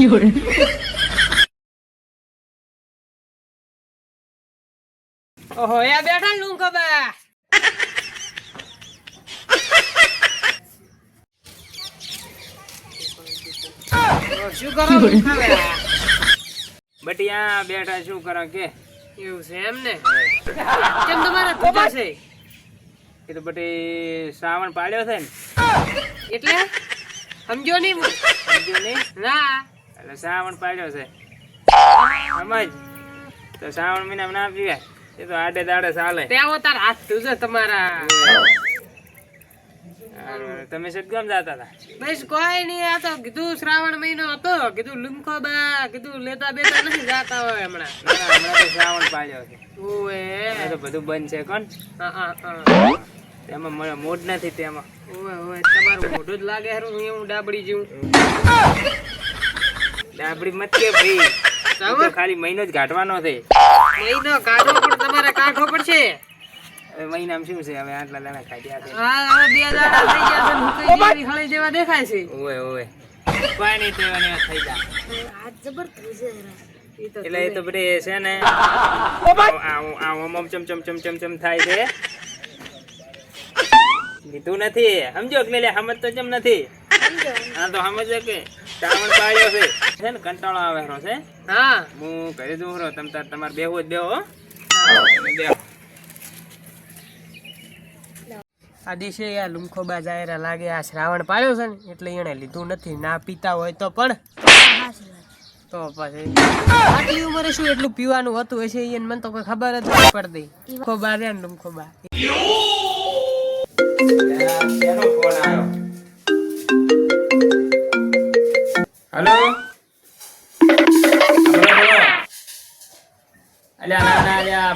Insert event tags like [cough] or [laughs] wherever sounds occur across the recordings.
有人，ઓહો બેઠા શું કરો? [laughs] બટિયા બેઠા શું કરો કે? એવું છે એમ ને? કેમ તમારે પૂજા છે? એ તો બટી શ્રાવણ પાડ્યો છે ને. એટલે? સમજો નહીં? સમજો સમજ્યો નહીં? ના. એટલે શ્રાવણ પાડ્યો છે. સમજ? તો શ્રાવણ મહિના ના પીવાય. એ તો આડે દાડે ચાલે. ત્યાં તાર હાથ ધોજો તમારા. તમે સદગામ જતા હતા? બસ કોઈ નહીં આ તો કીધું શ્રાવણ મહિનો હતો. કીધું લુમખો બા કીધું લેતા બેતા નથી જાતા હોય હમણાં. હમણાં તો શ્રાવણ પાડ્યો છે. ઓએ તો બધું બંધ છે કોણ? હા હા તેમાં મને મૂડ નથી તેમાં. ઓએ ઓએ તમારું મોઢું જ લાગે હારું હું ડાબડી જેવું. ડાબડી મત કે ભાઈ. [laughs] તો ખાલી મહિનો જ કાઢવાનો છે. મહિનો કાઢવો પણ તમારે કાઢવો પડશે. હવે મહિનામાં શું છે? હવે આટલા દાણા ખાધ્યા છે. હા હવે બે દાણા થઈ ગયા છે ને હુકાઈ જેવી જેવા દેખાય છે? ઓય ઓય પાણી નહીં તેવા ને એવા થઈ જા ઈ છે એટલે એ તો બધી છે ને આ આમ ચમ ચમ ચમ ચમ ચમ થાય છે. લીધું નથી. સમજો કે લે સમજ તો ચમ નથી હા તો સમજો કે. શ્રાવણ પાડ્યો છે. છે ને કંટાળો આવે છે? હા. હું ઘરે દઉં રહો તમ તાર તમારે બેહો જ બેહો. આ દિવસે આ લુંખો બા જાયરા લાગે આ શ્રાવણ પાડ્યો છે ને એટલે એને લીધું નથી. ના પીતા હોય તો પણ. તો પછી આટલી ઉંમરે શું એટલું પીવાનું હતું હશે એને મને તો કોઈ ખબર જ નહીં પડતી. લુંખો બા રે ને લુંખો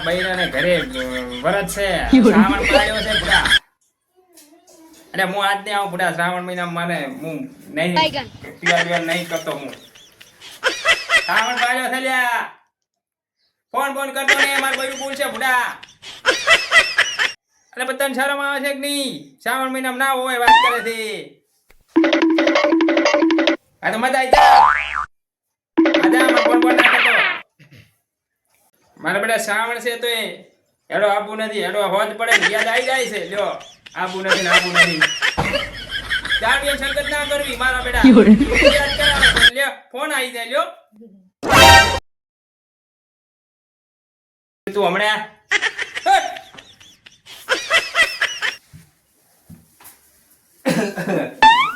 બૈરાને ઘરે વરત છે. શ્રાવણ પાડ્યો છે બુડા અરે હું આજ નહીં આવું બુડા શ્રાવણ મહિના મને હું નહીં પીવા પીવા નહીં કરતો હું. શ્રાવણ પાડ્યો છે લ્યા. ફોન ફોન કરતો ને મારું બૈરું છે બુડા અરે બધાને શરમ આવે છે કે નહીં? શ્રાવણ મહિનામાં ના હોય વાત કરે છે. આ તો મજા આવી જા. આજા ફોન ફોન ના મારા બેટા શ્રાવણ છે તો એ હેડો આબુ નથી હેડો હોજ પડે યાદ આવી જાય છે લ્યો. આબુ નથી આબુ નથી. ચાર સંગત ના કરવી મારા બેટા. 有人，યાદ કરાવે લ્યો. ફોન આવી જાય લ્યો. તું હમણાં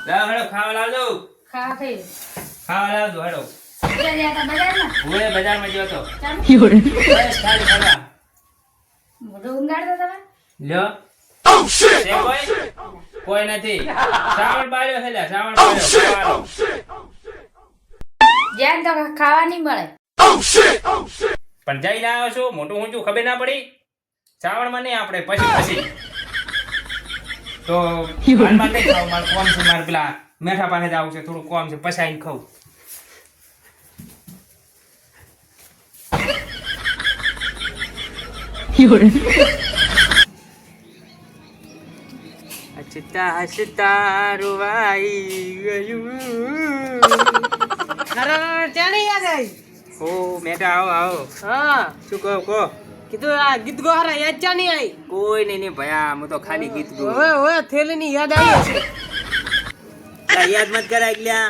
લાવ હેડો ખાવા લાવજો. ખાવા લાવજો હેડો. હું બજારમાં ગયો તો. 有人，બસ ખાલી ખાવા લ્યો. કોઈ કોઈ નથી. શ્રાવણ બાળ્યો છે લ્યા, શ્રાવણ બાળ્યો જ્યાં તો ખાવા નહીં મળે. પણ જઈને આવ્યો છું મોટું ઊંચું ખબર ના પડી. શ્રાવણમાં નહીં આપણે પછી પછી. તો હાલમાં નહીં ખાવું મારે કોમ છે મારે પેલા મેઠા પાસે જવું છે થોડું કોમ છે પછી આવીને ખાવું. હસતા હસતા રૂવાઈ ગયું અરે ચાલી યાદ આવી ઓ મેઠા આવો આવો હા શું કહો કહો કીધું આ ગીત ગોહારા યાદ ચાની આવી કોઈ નહીં નહીં ભયા હું તો ખાલી ગીત ગયું ઓવે ઓવે થેલીની યાદ આવી છે તાર યાદ મત કરાય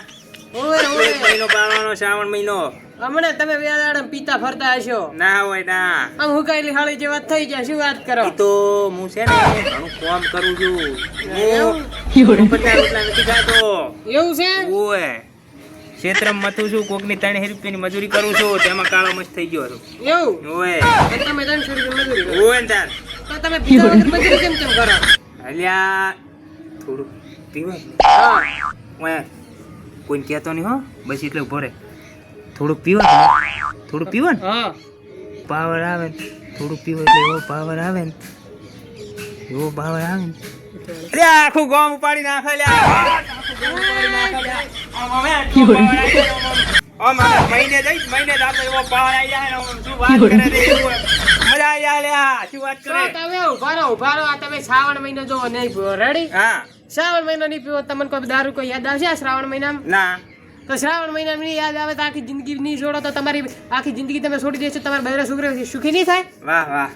મહિનો પાવાનો શ્રાવણ મહિનો હમણાં તમે દાડા પીતા ફરતા હશો. ના હોય ના. આમ હુકાયેલી હાળી જેવા થઈ જાય શું વાત કરો? તો હું છે ને ઘણું કામ કરું છું. હું પચાસ રૂપિયા નથી ખાતો એવું છે? ઓય. ક્ષેત્રમ મથું છું કોકની ત્રણ રૂપિયાની મજૂરી કરું છું? તેમાં કાળો મસ્ત થઈ ગયો હતો એવું? ઓય. તમે ત્રણસો રૂપિયા મજૂરી ઓય ને તાર. તો તમે પીતા વગર મજૂરી કેમ કેમ કરો? અલ્યા થોડું પીવા હા. ઓય. કોઈ કહેતો નહીં હો. બસ એટલે ઊભો રહે. થોડું પીવા થોડું પીવો ને હા. પાવર આવે ને. થોડું પીવો એટલે એવો પાવર આવે ને. એવો પાવર આવે ને. અરે આખું ગામ ઉપાડી નાખે અમે મહિને જઈશ મહિને જ આપણે એવો power આવી જાય શું વાત કરે મજા આવી જાય લ્યા શું વાત કરે? તમે ઊભા રહો ઊભા રહો. આ તમે શ્રાવણ મહિનો જો નહીં પીવો રેડી હા. શ્રાવણ મહિનો નહીં પીવો તમને કોઈ દારૂ કોઈ યાદ આવશે શ્રાવણ મહિનામાં? ના. તો શ્રાવણ મહિનાની યાદ આવે તો આખી જિંદગી નહીં છોડો તો તમારી આખી જિંદગી તમે છોડી દેશો તમારા બહેરા છોકરા સુખી નહીં થાય? વાહ વાહ.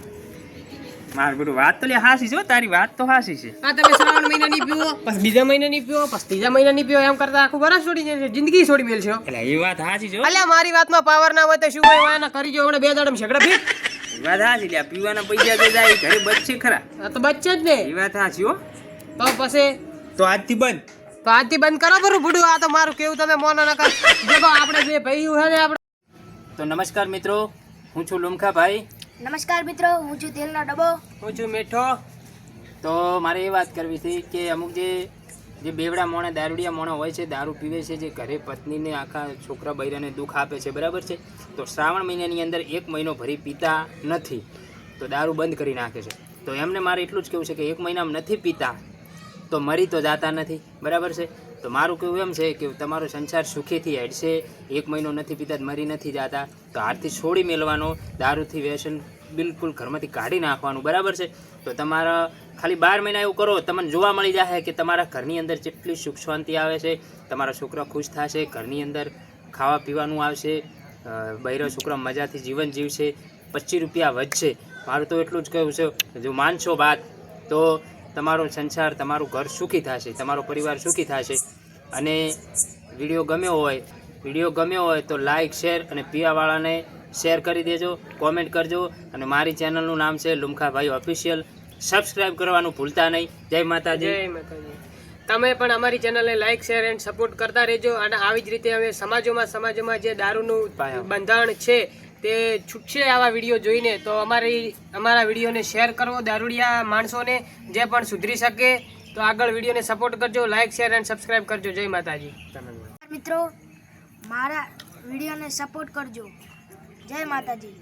મારું બધું વાત તો લે હાસી છે તારી વાત તો હાસી છે. આ તમે શ્રાવણ મહિના નહીં પીવો પછી બીજા મહિના નહીં પીવો પછી ત્રીજા મહિના નહીં પીવો એમ કરતા આખું વરસ છોડી જશે જિંદગી છોડી મેલશો એટલે એ વાત હાસી છે. અલ્યા મારી વાતમાં પાવર ના હોય તો શું હોય? એના કરી જો હમણાં બે દાડમ ઝઘડા ફીટ વાત હાસી લે પીવાના પૈસા જે જાય ઘરે બચશે ખરા. આ તો બચ્ચે જ ને. એ વાત હાસી હો. તો પછી? તો આજથી બંધ. તો આજથી બંધ કરો બરું બુડું આ તો મારું કેવું તમે મોનો નકર. કર દેખો આપણે બે ભાઈ છે ને આપણે તો નમસ્કાર મિત્રો હું છું લુમખા ભાઈ. નમસ્કાર મિત્રો હું છું તેલનો ડબ્બો. હું છું મીઠો. તો મારે એ વાત કરવી હતી કે અમુક જે જે બેવડા મોણે દારૂડિયા મોણો હોય છે દારૂ પીવે છે જે ઘરે પત્નીને આખા છોકરા બૈરાને દુઃખ આપે છે બરાબર છે? તો શ્રાવણ મહિનાની અંદર એક મહિનો ભરી પીતા નથી. તો દારૂ બંધ કરી નાખે છે. તો એમને મારે એટલું જ કહેવું છે કે એક મહિનામાં નથી પીતા. તો મરી તો જાતા નથી, બરાબર છે? તો મારું કહેવું એમ છે કે તમારો સંસાર સુખીથી હેડશે એક મહિનો નથી પીતા મરી નથી જાતા, તો હાથથી છોડી મેળવાનો, દારૂથી વ્યસન બિલકુલ ઘરમાંથી કાઢી નાખવાનું, બરાબર છે? તો તમારા ખાલી બાર મહિના એવું કરો, તમને જોવા મળી જશે કે તમારા ઘરની અંદર જેટલી સુખ શાંતિ આવે છે, તમારા છોકરા ખુશ થશે, ઘરની અંદર ખાવા પીવાનું આવશે છોકરો છોકરા મજાથી જીવન જીવશે, પચીસ રૂપિયા વધશે. મારું તો એટલું જ કહેવું છે, જો માનશો વાત, તો તમારો સંસાર તમારું ઘર સુખી થશે તમારો પરિવાર સુખી થશે. અને વીડિયો ગમ્યો હોય વીડિયો ગમ્યો હોય તો લાઇક શેર અને પીવાવાળાને શેર કરી દેજો કોમેન્ટ કરજો. અને મારી ચેનલનું નામ છે લુમખાભાઈ ઓફિશિયલ સબસ્ક્રાઇબ કરવાનું ભૂલતા નહીં. જય માતાજી. જય માતાજી. તમે પણ અમારી ચેનલને લાઇક શેર એન્ડ સપોર્ટ કરતા રહેજો. અને આવી જ રીતે અમે સમાજોમાં સમાજોમાં જે દારૂનું. બંધારણ છે તે છૂટશે આવા વીડિયો જોઈને, તો અમારી, અમારા વિડીયોને શેર કરવો, દારૂડિયા માણસોને જે પણ સુધરી શકે, તો આગળ વિડીયોને સપોર્ટ કરજો લાઇક શેર એન્ડ સબસ્ક્રાઈબ કરજો. જય માતાજી. મિત્રો, મારા વિડીયોને સપોર્ટ કરજો. જય માતાજી.